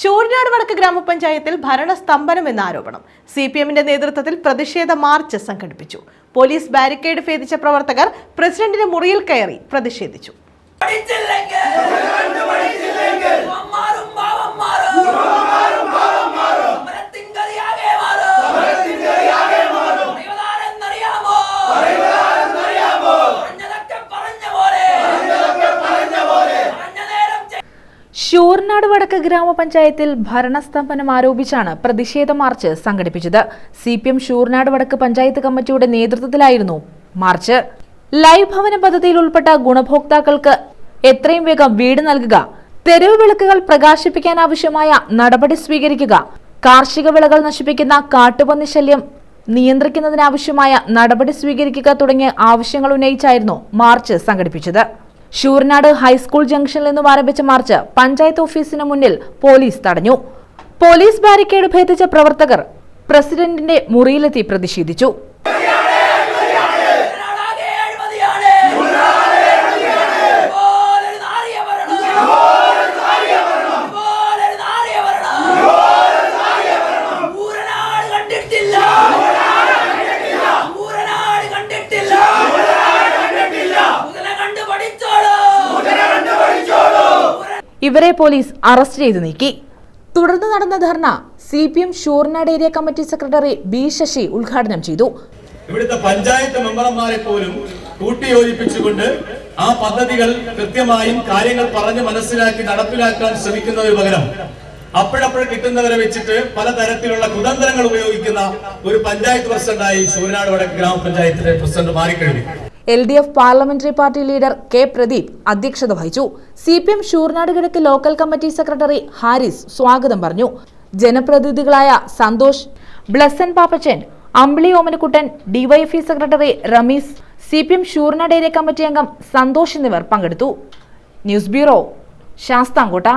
ശൂരനാട് വടക്ക് ഗ്രാമപഞ്ചായത്തിൽ ഭരണസ്തംഭനം എന്ന ആരോപണം. സി പി എമ്മിന്റെ നേതൃത്വത്തിൽ പ്രതിഷേധ മാർച്ച് സംഘടിപ്പിച്ചു. പോലീസ് ബാരിക്കേഡ് ഭേദിച്ച പ്രവർത്തകർ പ്രസിഡന്റിന്റെ മുറിയിൽ കയറി പ്രതിഷേധിച്ചു. ശൂർനാട് വടക്ക് ഗ്രാമപഞ്ചായത്തിൽ ഭരണസ്തംഭനം ആരോപിച്ചാണ് പ്രതിഷേധ മാർച്ച് സംഘടിപ്പിച്ചത്. സി പി എം ശൂർനാട് വടക്ക് പഞ്ചായത്ത് കമ്മിറ്റിയുടെ നേതൃത്വത്തിലായിരുന്നു മാർച്ച്. ലൈവ് ഭവന പദ്ധതിയിൽ ഉൾപ്പെട്ട ഗുണഭോക്താക്കൾക്ക് എത്രയും വേഗം വീട് നൽകുക തെരുവ് വിളക്കുകൾ പ്രകാശിപ്പിക്കാൻ ആവശ്യമായ നടപടി സ്വീകരിക്കുക കാർഷിക വിളകൾ നശിപ്പിക്കുന്ന കാട്ടുപന്നി ശല്യം നിയന്ത്രിക്കുന്നതിനാവശ്യമായ നടപടി സ്വീകരിക്കുക തുടങ്ങിയ ആവശ്യങ്ങൾ ഉന്നയിച്ചായിരുന്നു മാർച്ച് സംഘടിപ്പിച്ചത്. ശൂർനാട് ഹൈസ്കൂൾ ജംഗ്ഷനിൽ നിന്നും ആരംഭിച്ച മാർച്ച് പഞ്ചായത്ത് ഓഫീസിന് മുന്നിൽ പോലീസ് തടഞ്ഞു. പോലീസ് ബാരിക്കേഡ് ഭേദിച്ച പ്രവർത്തകർ പ്രസിഡന്റിന്റെ മുറിയിലെത്തി പ്രതിഷേധിച്ചു. ഇവരെ പോലീസ് അറസ്റ്റ് ചെയ്തു നീക്കി. തുടർന്ന് നടന്ന dharna C P M Sooranad area committee secretary B Sasi ഉദ്ഘാടനം ചെയ്തു. ഇവിടുത്തെ പഞ്ചായത്ത് മെമ്പർമാരെ പോലും കൂട്ടിയോജിപ്പിച്ചുകൊണ്ട് ആ പദ്ധതികൾ കൃത്യമായും കാര്യങ്ങൾ പറഞ്ഞ് മനസ്സിലാക്കി നടപ്പിലാക്കാൻ ശ്രമിക്കുന്നതിന് പകരം അപ്പോഴപ്പോൾ കിട്ടുന്നവരെ വെച്ചിട്ട് പലതരത്തിലുള്ള കുതന്ത്രങ്ങൾ ഉപയോഗിക്കുന്ന ഒരു പഞ്ചായത്ത് പ്രസിഡന്റായി ശൂരനാട് വടക്ക് ഗ്രാമപഞ്ചായത്തിലെ പ്രസിഡന്റ് മാറിക്കഴിഞ്ഞു. L D F parliamentary party leader K Pradeep അധ്യക്ഷത വഹിച്ചു. സി പി എം ഷൂർനാട് കിഴക്ക് ലോക്കൽ കമ്മിറ്റി സെക്രട്ടറി ഹാരിസ് സ്വാഗതം പറഞ്ഞു. ജനപ്രതിനിധികളായ Santhosh Blessen Pappachan Ambili Omanakuttan DYFI secretary Rameez C P M Sooranad area committee അംഗം സന്തോഷ് എന്നിവർ പങ്കെടുത്തു. News bureau Sasthamkotta.